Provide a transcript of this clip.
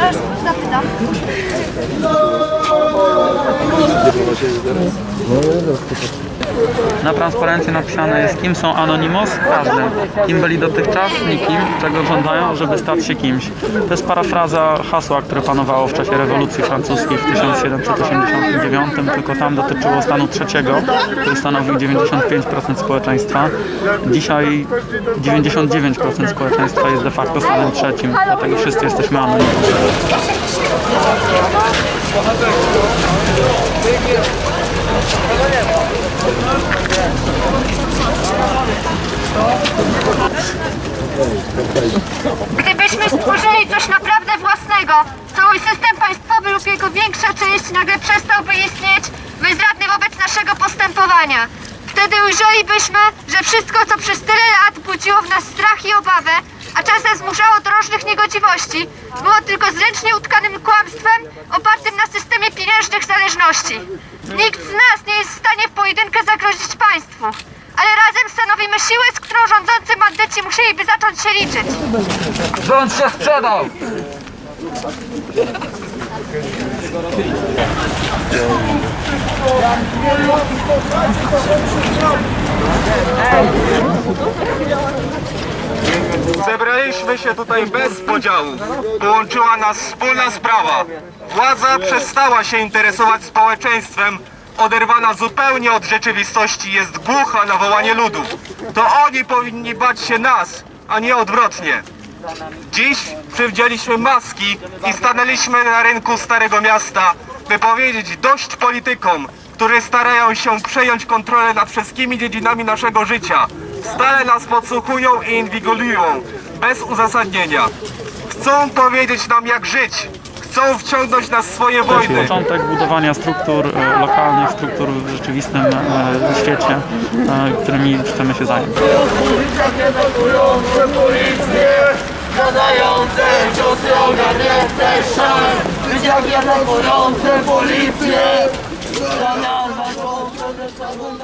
Розкажеш, куди ти? Na transparencie napisane jest, kim są Anonymous? Każdy. Kim byli dotychczas? Nikim. Czego żądają? Żeby stać się kimś. To jest parafraza hasła, które panowało w czasie rewolucji francuskiej w 1789, tylko tam dotyczyło stanu trzeciego, który stanowił 95% społeczeństwa. Dzisiaj 99% społeczeństwa jest de facto stanem trzecim, dlatego wszyscy jesteśmy Anonymous. Gdybyśmy stworzyli coś naprawdę własnego, cały system państwowy lub jego większa część nagle przestałby istnieć, bezradny wobec naszego postępowania. Wtedy ujrzelibyśmy, że wszystko, co przez tyle lat budziło w nas strach i obawę, a czasem zmuszało do różnych niegodziwości, było tylko zręcznie utkanym kłamstwem opartym na systemie pieniężnych zależności. Nikt z nas nie jest w stanie w pojedynkę zagrozić państwu, ale razem stanowimy siłę, z którą rządzący bandyci musieliby zacząć się liczyć. Rząd się sprzedał! Zebraliśmy się tutaj bez podziałów. Połączyła nas wspólna sprawa. Władza przestała się interesować społeczeństwem. Oderwana zupełnie od rzeczywistości jest głucha na wołanie ludu. To oni powinni bać się nas, a nie odwrotnie. Dziś przywdzieliśmy maski i stanęliśmy na rynku Starego Miasta, by powiedzieć dość politykom, którzy starają się przejąć kontrolę nad wszystkimi dziedzinami naszego życia. Stale nas podsłuchują i inwigilują, bez uzasadnienia. Chcą powiedzieć nam jak żyć, chcą wciągnąć nas w swoje wojny. Początek budowania struktur e, lokalnych, struktur w rzeczywistym e, świecie, e, którymi chcemy się zająć. Zadające ciosy ogarnięte policję Zamiast walczące ze sobą